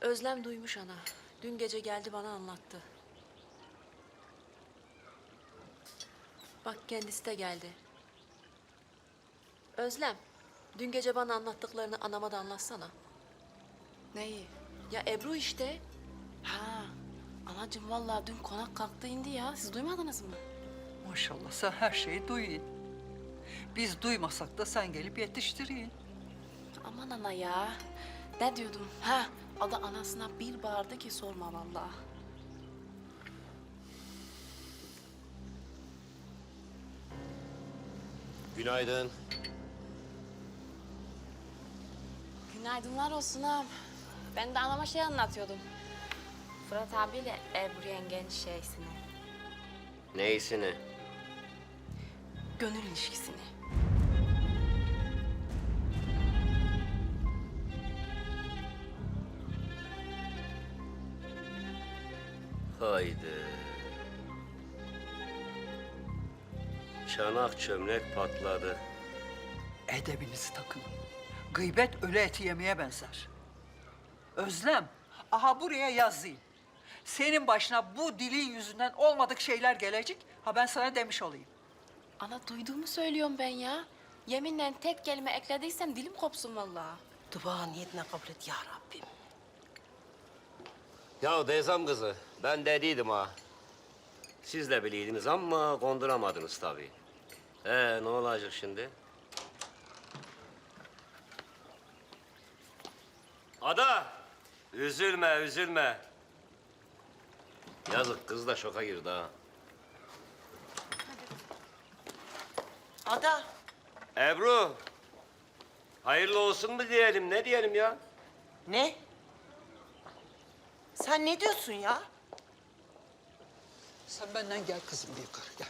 Özlem duymuş ana. Dün gece geldi bana anlattı. Bak kendisi de geldi. Özlem, dün gece bana anlattıklarını anama da anlatsana. Neyi? Ya Ebru işte. Ha, anacığım vallahi dün konak kalktı indi ya. Siz duymadınız mı? Maşallah sen her şeyi duyun. Biz duymasak da sen gelip yetiştirin. Aman ana ya. Ne diyordum? Ha, o da anasına bir bağırdı ki sorma vallahi. Günaydın. Günaydınlar olsun ağam. Ben de anama şey anlatıyordum. Fırat abiyle Ebru yengenin şeysini. Neyisini? Gönül ilişkisini. Haydi. Çanak çömlek patladı. Edebinizi takın. Gıybet ölü eti yemeye benzer. Özlem, aha buraya yazayım. Senin başına bu dilin yüzünden olmadık şeyler gelecek. Ha ben sana demiş olayım. Ana duyduğumu söylüyorum ben ya. Yeminle tek kelime eklediysem dilim kopsun vallahi. Dua niyetine kabul et ya Rabbim. Ya Deyzam kızı, ben dediydim ha. Siz de biliydiniz ama konduramadınız tabii. Ee, ne olacak şimdi? Ada! Üzülme, üzülme. Yazık kız da şoka girdi ha. Ada, Ebru! Hayırlı olsun mu diyelim, ne diyelim ya? ne? Sen ne diyorsun ya? Sen benden gel kızım bir yukarı gel.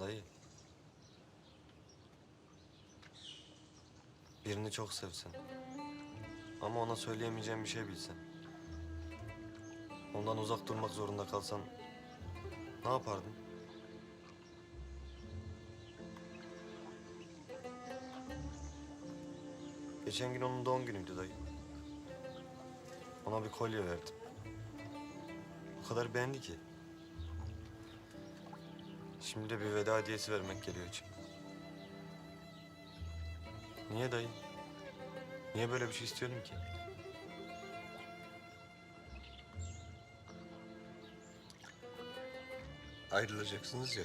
Dayı. Birini çok sevsen. Ama ona söyleyemeyeceğim bir şey bilsen. Ondan uzak durmak zorunda kalsan ne yapardın? Geçen gün onun doğum günüydü dayı. Ona bir kolye verdim. O kadar beğendi ki. Şimdi de bir veda hediyesi vermek geliyor için. Niye dayı? Niye böyle bir şey istiyordun ki? Ayrılacaksınız ya.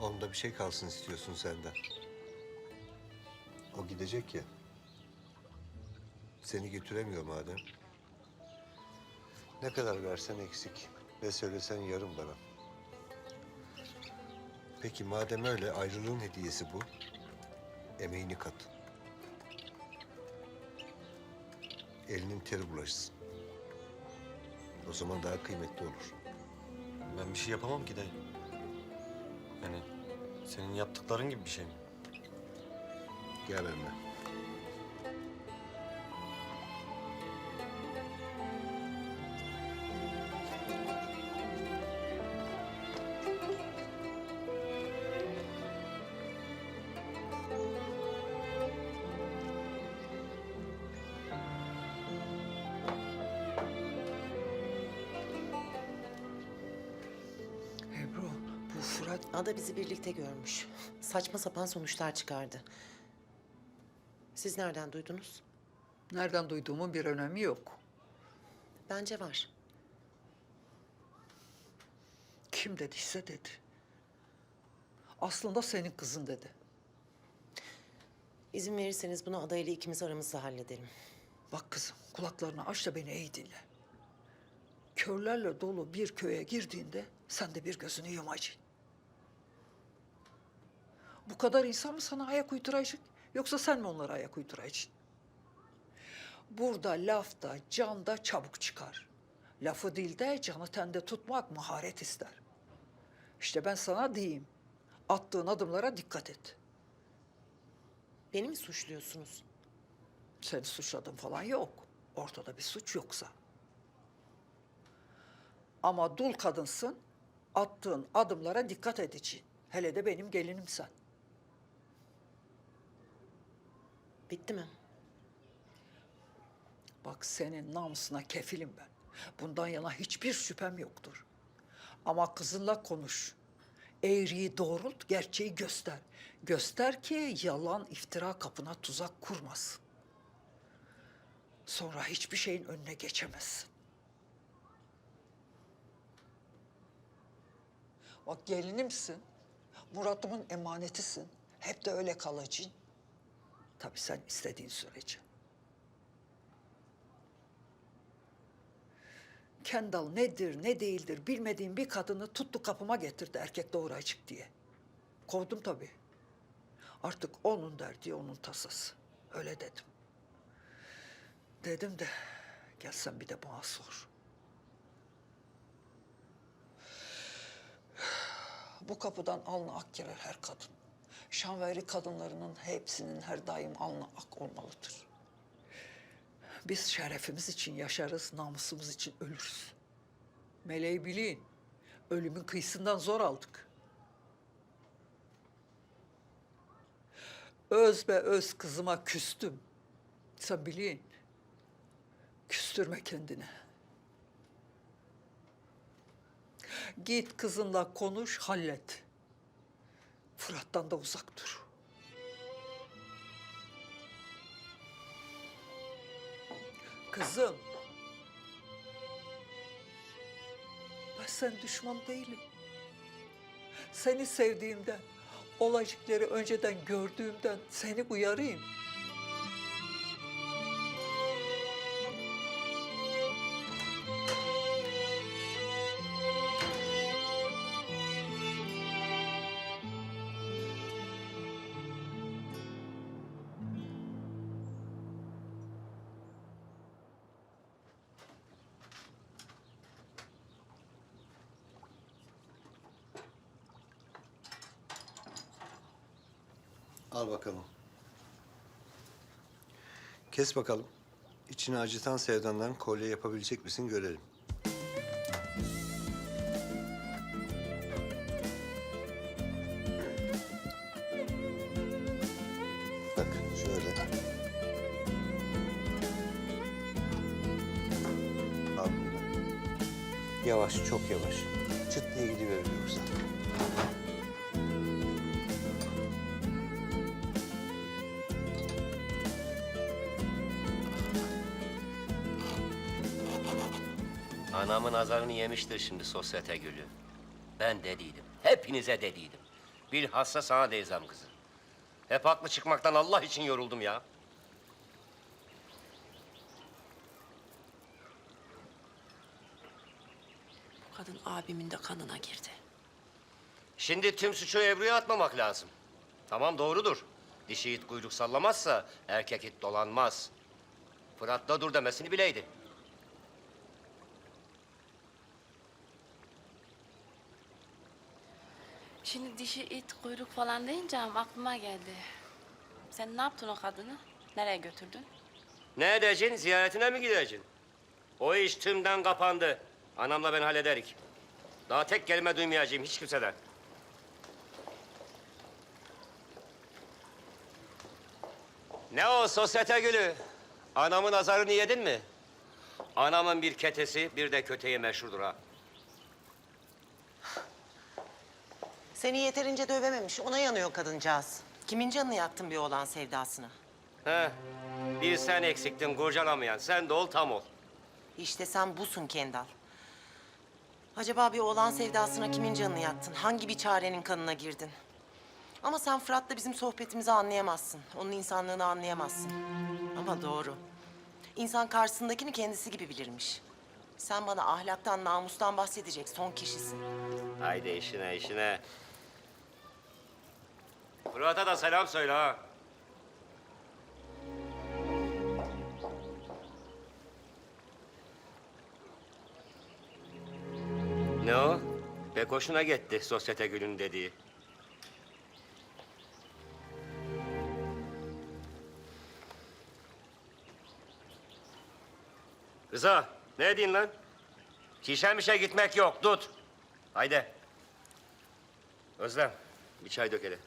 Onda bir şey kalsın istiyorsun senden. O gidecek ya. Seni götüremiyor madem. Ne kadar versen eksik. Ne söylesen yarım bana. Peki madem öyle ayrılığın hediyesi bu. Emeğini kat. Elinin teri bulaşsın. O zaman daha kıymetli olur. Ben bir şey yapamam ki dayı. Yani senin yaptıkların gibi bir şey mi? Gel benimle. Ada bizi birlikte görmüş. Saçma sapan sonuçlar çıkardı. Siz nereden duydunuz? nereden duyduğumun bir önemi yok. Bence var. Kim dediyse dedi. Aslında senin kızın dedi. İzin verirseniz bunu Ada ile ikimiz aramızda halledelim. Bak kızım kulaklarını aç da beni iyi dinle. Körlerle dolu bir köye girdiğinde sen de bir gözünü yumacaksın. Bu kadar insan mı sana ayak uyduracak yoksa sen mi onlara ayak uyduracaksın? Burada lafta, canda çabuk çıkar. Lafı dilde, canı tende tutmak maharet ister. İşte ben sana diyeyim, attığın adımlara dikkat et. Beni mi suçluyorsunuz? Seni suçladım falan yok. Ortada bir suç yoksa. Ama dul kadınsın, attığın adımlara dikkat edeceksin. Hele de benim gelinim sen. Bitti mi? Bak senin namusuna kefilim ben. Bundan yana hiçbir şüphem yoktur. Ama kızınla konuş. Eğriyi doğrult, gerçeği göster. Göster ki yalan iftira kapına tuzak kurmasın. Sonra hiçbir şeyin önüne geçemezsin. Bak gelinimsin. Murat'ımın emanetisin. Hep de öyle kalacaksın. Tabii sen istediğin sürece. Kendal nedir, ne değildir bilmediğim bir kadını tuttu kapıma getirdi erkek doğuracık diye. Kovdum tabii. Artık onun derdi, onun tasası. Öyle dedim. Dedim de gelsen bir de bana sor. Bu kapıdan alnı ak girer her kadın. Şanveri kadınlarının hepsinin her daim alnı ak olmalıdır. Biz şerefimiz için yaşarız, namusumuz için ölürüz. Meleği bilin, ölümün kıyısından zor aldık. Öz be öz kızıma küstüm. Sen bilin, küstürme kendini. Git kızınla konuş, hallet. Fırat'tan da uzak dur. Kızım. Ben sen düşman değilim. Seni sevdiğimden, olacakları önceden gördüğümden seni uyarayım. Al bakalım. Kes bakalım. İçini acıtan sevdandan kolye yapabilecek misin görelim. Bak şöyle. Al. Yavaş, çok yavaş. Çıt diye gidiverir yoksa. Anamın azarını yemiştir şimdi sosyete gülü. Ben dediydim. Hepinize dediydim. Bilhassa sana deyzem kızı. Hep haklı çıkmaktan Allah için yoruldum ya. Bu kadın abimin de kanına girdi. Şimdi tüm suçu Ebru'ya atmamak lazım. Tamam doğrudur. Dişi it kuyruk sallamazsa erkek it dolanmaz. Fırat da dur demesini bileydi. Şimdi dişi it kuyruk falan deyince aklıma geldi. Sen ne yaptın o kadını? Nereye götürdün? Ne edeceksin? Ziyaretine mi gideceksin? O iş tümden kapandı. Anamla ben hallederik. Daha tek kelime duymayacağım hiç kimseden. Ne o sosyete gülü? Anamın azarını yedin mi? Anamın bir ketesi, bir de köteği meşhurdur ha. Seni yeterince dövememiş, ona yanıyor kadıncağız. Kimin canını yaktın bir oğlan sevdasına? He, bir sen eksiktin kurcalamayan. Sen de ol tam ol. İşte sen busun Kendal. Acaba bir oğlan sevdasına kimin canını yaktın? Hangi bir çarenin kanına girdin? Ama sen Fırat'la bizim sohbetimizi anlayamazsın. Onun insanlığını anlayamazsın. Ama doğru. İnsan karşısındakini kendisi gibi bilirmiş. Sen bana ahlaktan, namustan bahsedecek son kişisin. Haydi işine işine. Fırat'a da selam söyle ha. Ne o? Pek hoşuna gitti sosyete gülün dediği. Rıza, ne edin lan? Şişemişe gitmek yok, tut. Haydi. Özlem, bir çay dök hele.